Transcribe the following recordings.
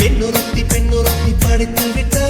Ven o ratí, ven o ratí, para el talpetón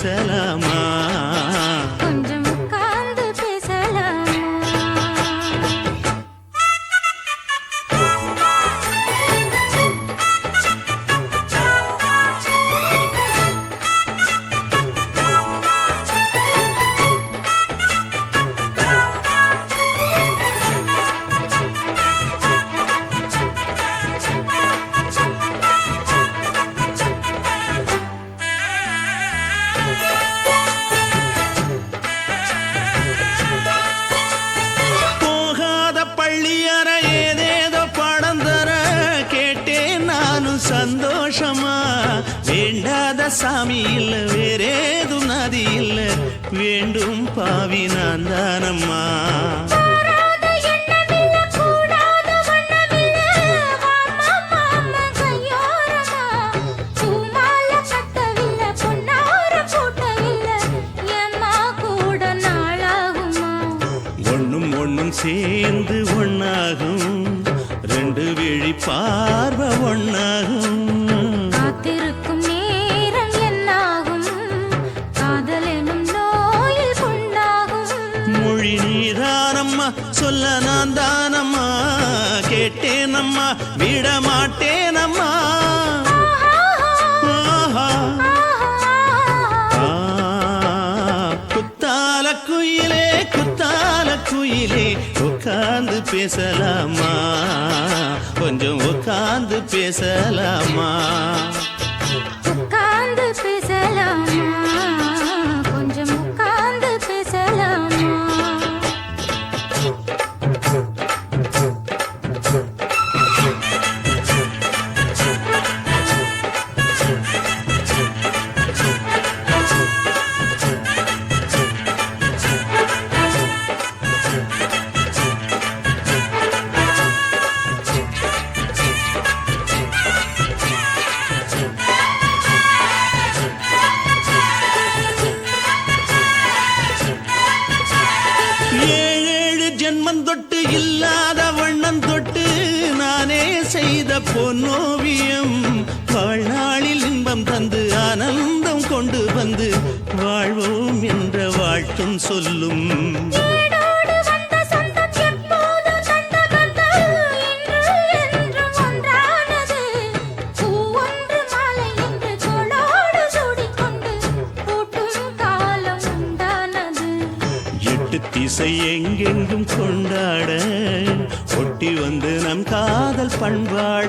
பேசலாமா ஒன்னாகும் காத்திருக்கும் நேரம் என்னாகும்? காதல் எனும் நோயில் கொண்டாகும். மொழி நீதானம்மா சொல்ல நான் தானம்மா. கேட்டேனம்மா விட மாட்டேனம்மா குத்தால குயிலே குத்தால குயிலே உட்கார்ந்து பேசலாமா? கொஞ்சம் உட்காந்து பேசலாமா? பண்பாட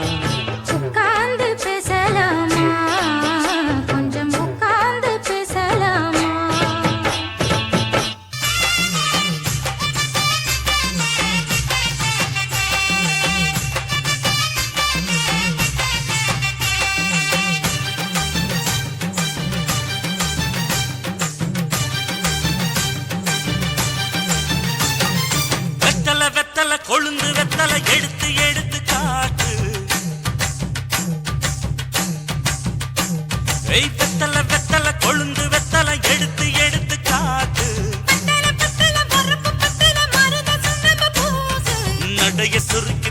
நொறுக்கி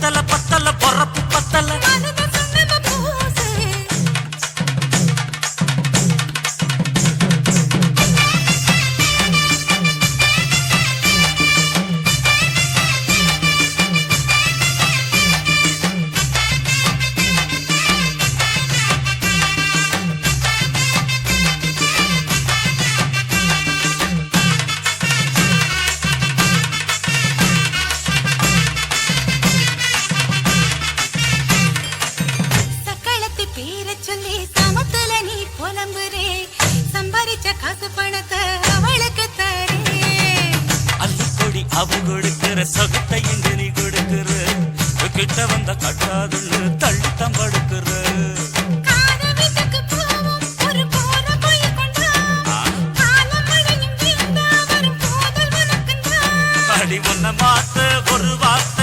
பத்தல பத்தல பொறப்பு பத்தல. புலம்புறே சம்பாரிச்ச காசு பணத்தை அவளுக்கு தரே. அள்ளிக்கொடி அவ கொடுக்கிற சொகத்தை இங்கு நீ கொடுக்கிற. கிட்ட வந்த கட்டாதுன்னு தள்ளித்தான் படுக்கிற. மாத்த ஒரு வார்த்தை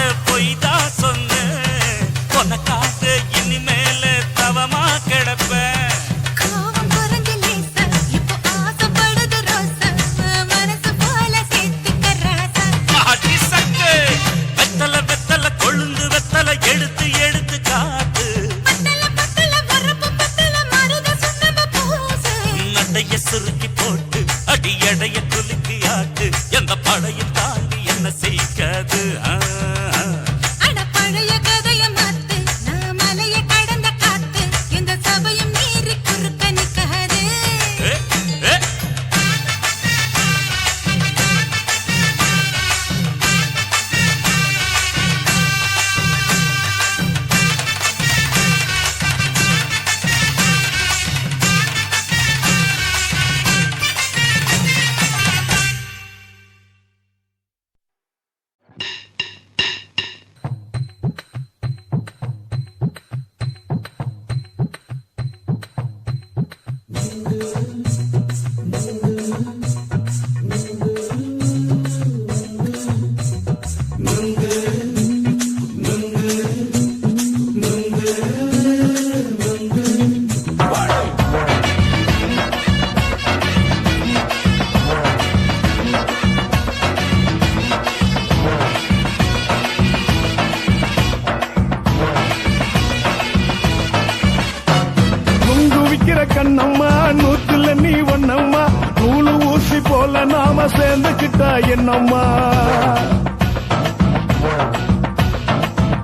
என்னம்மா?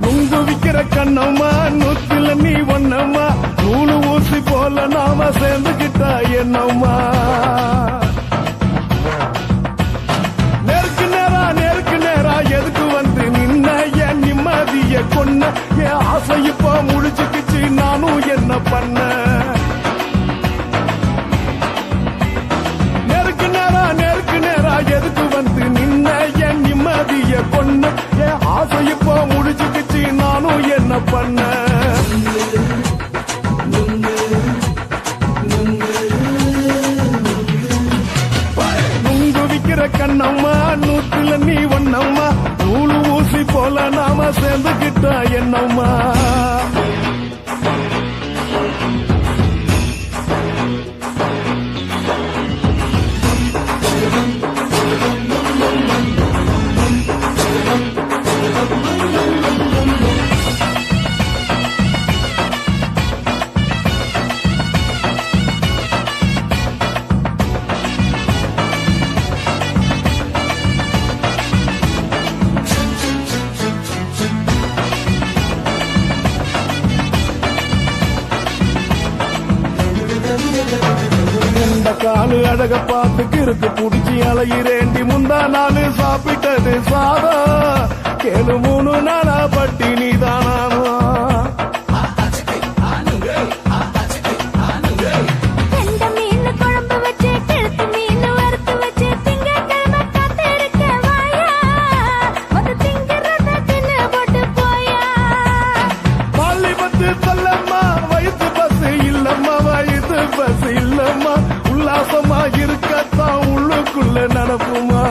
நுங்கு விக்கிற கண்ணம்மா நூத்தில நீ ஒன்னம்மா நூலு ஊசி போல நாம சேர்ந்துகிட்டா என்னம்மா? பண்ண. நுங்குவிக்கிற கண்ணம்மா நூற்றுல நீ ஒன்னம்மா நூலு ஊசி போல நாம சேர்ந்துகிட்டா என்னம்மா? காலு அழக பார்த்து கிறுக்கு புடிச்சி அலையிறேண்டி முந்தா நாலு சாப்பிட்டது சாதா. கேளு மூணு நாளா பட்டி நீதானா ஊர்ல நடப்புமா